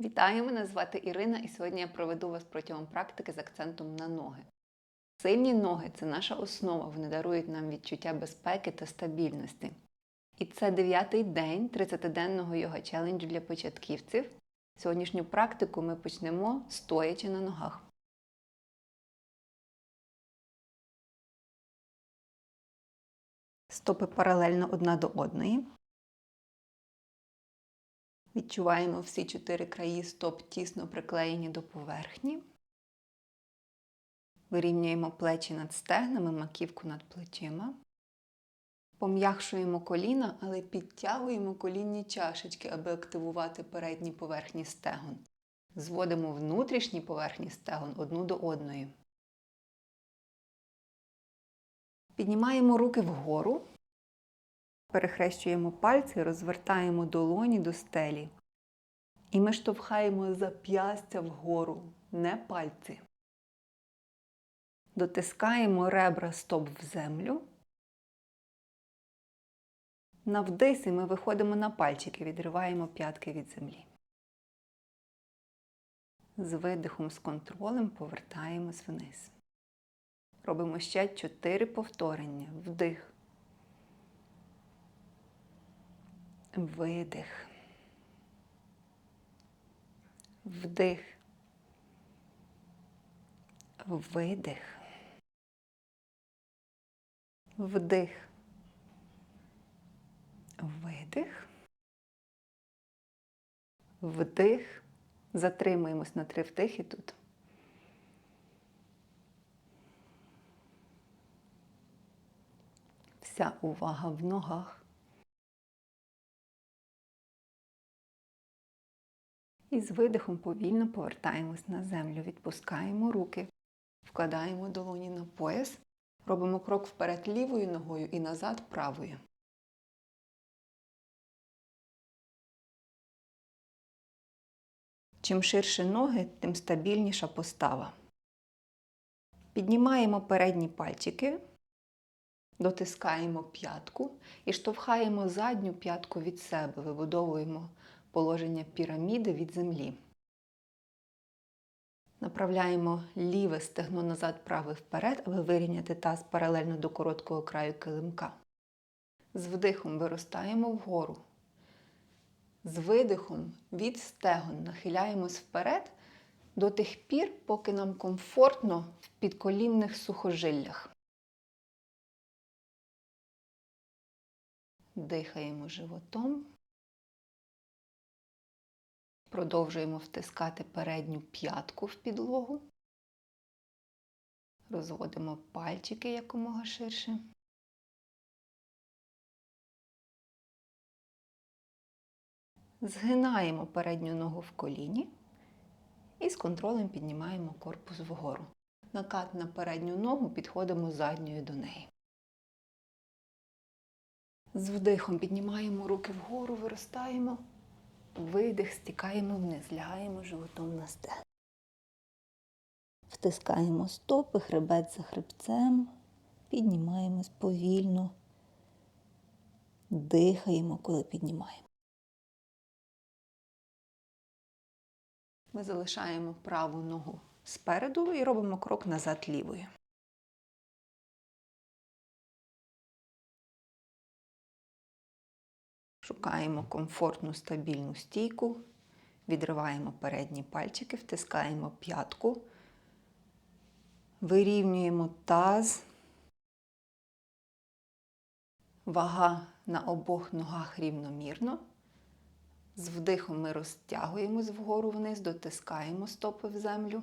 Вітаю, мене звати Ірина, і сьогодні я проведу вас протягом практики з акцентом на ноги. Сильні ноги це наша основа, вони дарують нам відчуття безпеки та стабільності. І це дев'ятий день 30-денного йога челенджу для початківців. Сьогоднішню практику ми почнемо стоячи на ногах. Стопи паралельно одна до одної. Відчуваємо всі чотири краї стоп тісно приклеєні до поверхні. Вирівнюємо плечі над стегнами, маківку над плечима. Пом'якшуємо коліна, але підтягуємо колінні чашечки, аби активувати передні поверхні стегон. Зводимо внутрішні поверхні стегон одну до одної. Піднімаємо руки вгору. Перехрещуємо пальці, розвертаємо долоні до стелі. І ми штовхаємо зап'ястя вгору, не пальці. Дотискаємо ребра стоп в землю. На вдисі ми виходимо на пальчики, відриваємо п'ятки від землі. З видихом, з контролем повертаємось вниз. Робимо ще 4 повторення. Вдих. Видих. Вдих. Видих. Вдих. Видих. Вдих. Затримуємось на три вдихи тут. Вся увага в ногах. І з видихом повільно повертаємось на землю. Відпускаємо руки, вкладаємо долоні на пояс, робимо крок вперед лівою ногою і назад правою. Чим ширше ноги, тим стабільніша постава. Піднімаємо передні пальчики, дотискаємо п'ятку і штовхаємо задню п'ятку від себе, вибудовуємо положення піраміди від землі. Направляємо ліве стегно назад, праве вперед, аби вирівняти таз паралельно до короткого краю килимка. З вдихом виростаємо вгору. З видихом від стегон нахиляємось вперед до тих пір, поки нам комфортно в підколінних сухожиллях. Дихаємо животом. Продовжуємо втискати передню п'ятку в підлогу. Розводимо пальчики якомога ширше. Згинаємо передню ногу в коліні і з контролем піднімаємо корпус вгору. Накат на передню ногу підходимо задньою до неї. З вдихом піднімаємо руки вгору, виростаємо. Видих, стікаємо вниз, лягаємо животом на стегно. Втискаємо стопи, хребет за хребцем, піднімаємось повільно, дихаємо, коли піднімаємо. Ми залишаємо праву ногу спереду і робимо крок назад лівою. Шукаємо комфортну стабільну стійку, відриваємо передні пальчики, втискаємо п'ятку, вирівнюємо таз, вага на обох ногах рівномірно. З вдихом ми розтягуємось вгору вниз, дотискаємо стопи в землю,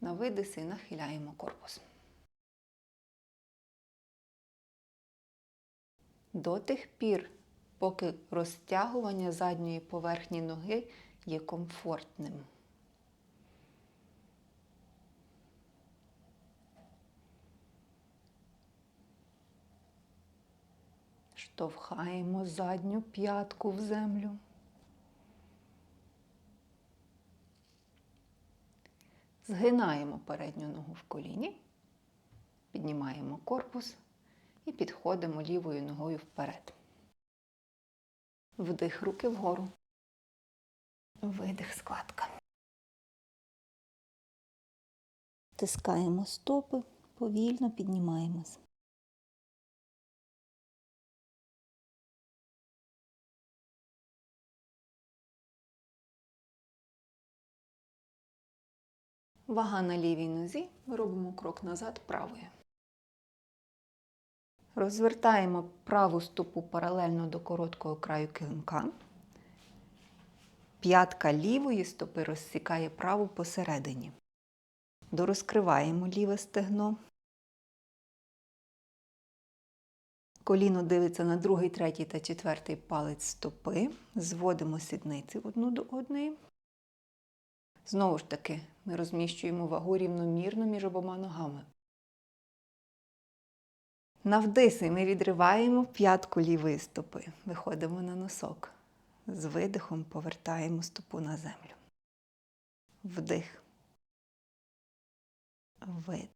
на видиси нахиляємо корпус. До тих пір, поки розтягування задньої поверхні ноги є комфортним. Штовхаємо задню п'ятку в землю. Згинаємо передню ногу в коліні, піднімаємо корпус і підходимо лівою ногою вперед. Вдих руки вгору. Видих, складка. Тискаємо стопи, повільно піднімаємось. Вага на лівій нозі. Ми робимо крок назад правою. Розвертаємо праву стопу паралельно до короткого краю килимка. П'ятка лівої стопи розсікає праву посередині. Дорозкриваємо ліве стегно. Коліно дивиться на другий, третій та четвертий палець стопи. Зводимо сідниці одну до одної. Знову ж таки, ми розміщуємо вагу рівномірно між обома ногами. На вдиси ми відриваємо п'ятку лівої стопи. Виходимо на носок. З видихом повертаємо стопу на землю. Вдих. Вид.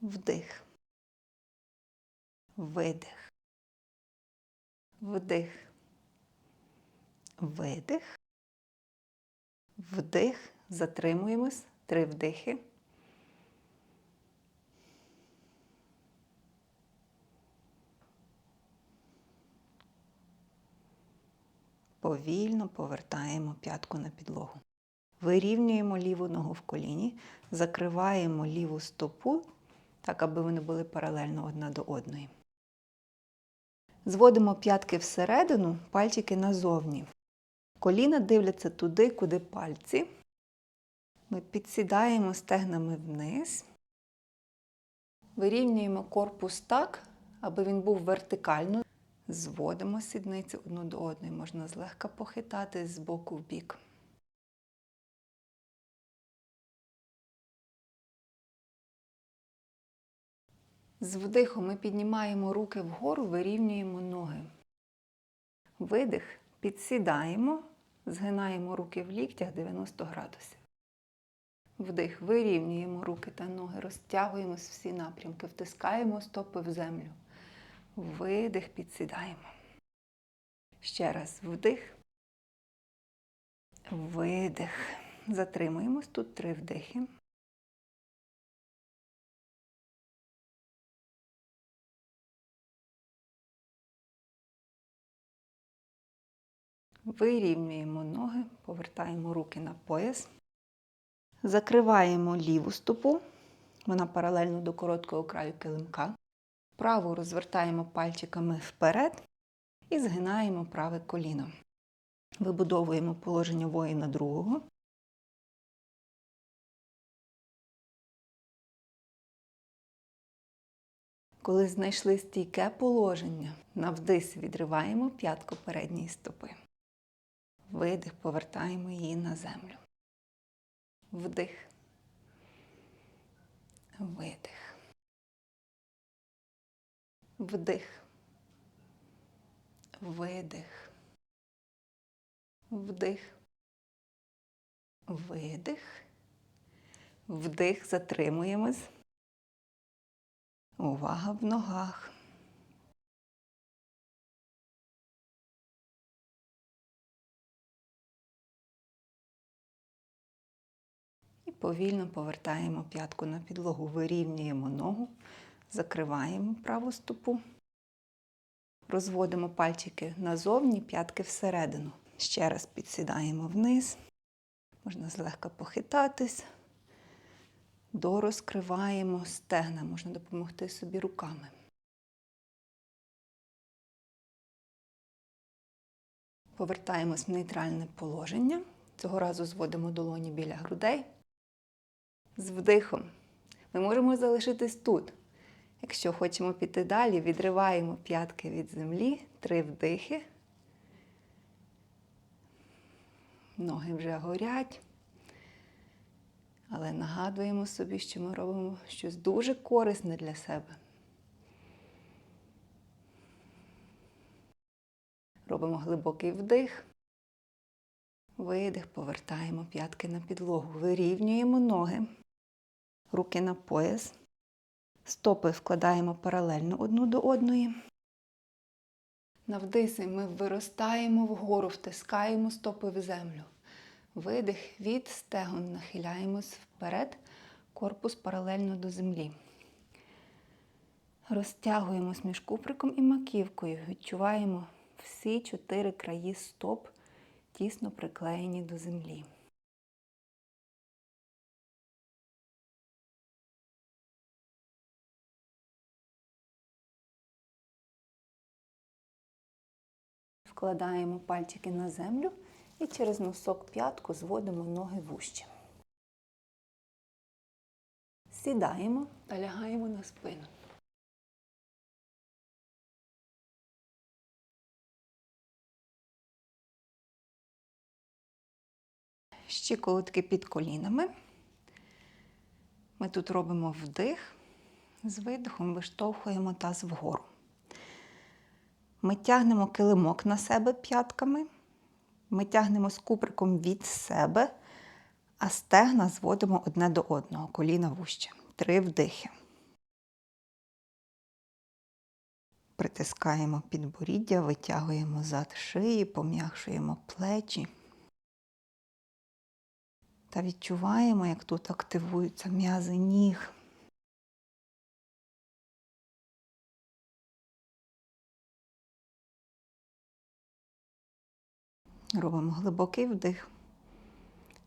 Вдих. Видих. Вдих. Видих. Вдих. Затримуємось. Три вдихи. Повільно повертаємо п'ятку на підлогу. Вирівнюємо ліву ногу в коліні, закриваємо ліву стопу, так, аби вони були паралельно одна до одної. Зводимо п'ятки всередину, пальчики назовні. Коліна дивляться туди, куди пальці. Ми підсідаємо стегнами вниз. Вирівнюємо корпус так, аби він був вертикально. Зводимо сідниці одну до одної, можна злегка похитати з боку в бік. З вдихом ми піднімаємо руки вгору, вирівнюємо ноги. Видих, підсідаємо, згинаємо руки в ліктях 90 градусів. Вдих, вирівнюємо руки та ноги, розтягуємось всі напрямки, втискаємо стопи в землю. Видих, підсідаємо. Ще раз вдих. Видих. Затримуємось тут три вдихи. Вирівнюємо ноги, повертаємо руки на пояс. Закриваємо ліву стопу. Вона паралельно до короткого краю килимка. Праву розвертаємо пальчиками вперед і згинаємо праве коліно. Вибудовуємо положення воїна другого. Коли знайшли стійке положення, навдис відриваємо п'ятку передньої стопи. Видих, повертаємо її на землю. Вдих. Видих. Вдих. Видих. Вдих. Видих. Вдих. Затримуємось. Увага в ногах. І повільно повертаємо п'ятку на підлогу, вирівнюємо ногу, закриваємо праву стопу, розводимо пальчики назовні, п'ятки всередину. Ще раз підсідаємо вниз, можна злегка похитатись, дорозкриваємо стегна, можна допомогти собі руками. Повертаємось в нейтральне положення. Цього разу зводимо долоні біля грудей. З вдихом ми можемо залишитись тут. Якщо хочемо піти далі, відриваємо п'ятки від землі, три вдихи. Ноги вже горять. Але нагадуємо собі, що ми робимо щось дуже корисне для себе. Робимо глибокий вдих. Видих, повертаємо п'ятки на підлогу. Вирівнюємо ноги, руки на пояс. Стопи вкладаємо паралельно одну до одної. На вдисі ми виростаємо вгору, втискаємо стопи в землю. Видих від стегон нахиляємось вперед, корпус паралельно до землі. Розтягуємось між куприком і маківкою. Відчуваємо всі чотири краї стоп тісно приклеєні до землі. Вкладаємо пальчики на землю і через носок п'ятку зводимо ноги вужче. Сідаємо та лягаємо на спину. Щиколотки під колінами. Ми тут робимо вдих, з видихом виштовхуємо таз вгору. Ми тягнемо килимок на себе п'ятками. Ми тягнемо з куприком від себе, а стегна зводимо одне до одного, коліна вуще. Три вдихи. Притискаємо підборіддя, витягуємо зад шиї, пом'якшуємо плечі. Та відчуваємо, як тут активуються м'язи ніг. Робимо глибокий вдих.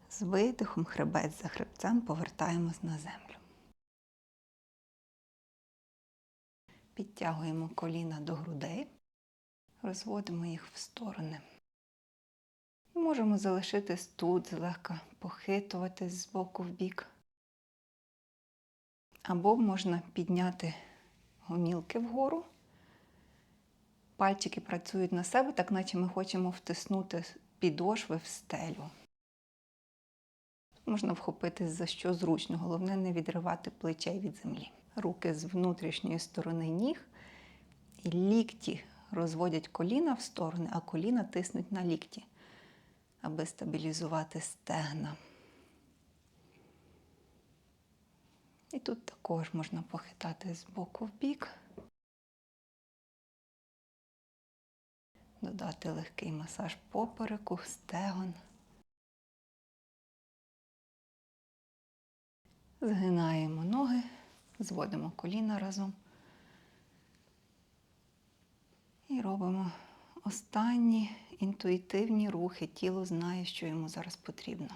З видихом, хребець за хребцем повертаємось на землю. Підтягуємо коліна до грудей, розводимо їх в сторони. Можемо залишитись тут, злегка похитуватись з боку в бік. Або можна підняти гомілки вгору. Пальчики працюють на себе, так наче ми хочемо втиснути підошви в стелю. Можна вхопитись за що зручно, головне не відривати плечей від землі. Руки з внутрішньої сторони ніг і лікті розводять коліна в сторони, а коліна тиснуть на лікті, аби стабілізувати стегна. І тут також можна похитати з боку в бік. Додати легкий масаж попереку, стегон. Згинаємо ноги, зводимо коліна разом. І робимо останні інтуїтивні рухи. Тіло знає, що йому зараз потрібно.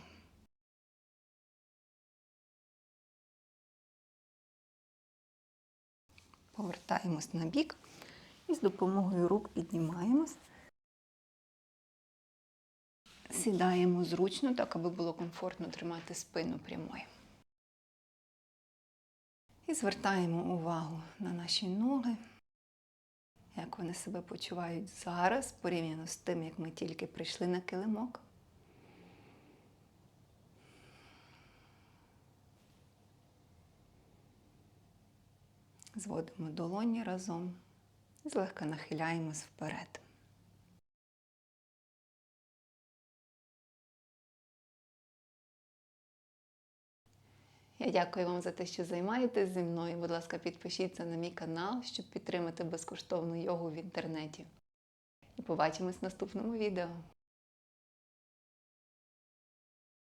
Повертаємось на бік і з допомогою рук піднімаємось. Сідаємо зручно, так, аби було комфортно тримати спину прямою. І звертаємо увагу на наші ноги, як вони себе почувають зараз, порівняно з тим, як ми тільки прийшли на килимок. Зводимо долоні разом і злегка нахиляємось вперед. Дякую вам за те, що займаєтесь зі мною. Будь ласка, підпишіться на мій канал, щоб підтримати безкоштовну йогу в інтернеті. І побачимось в наступному відео.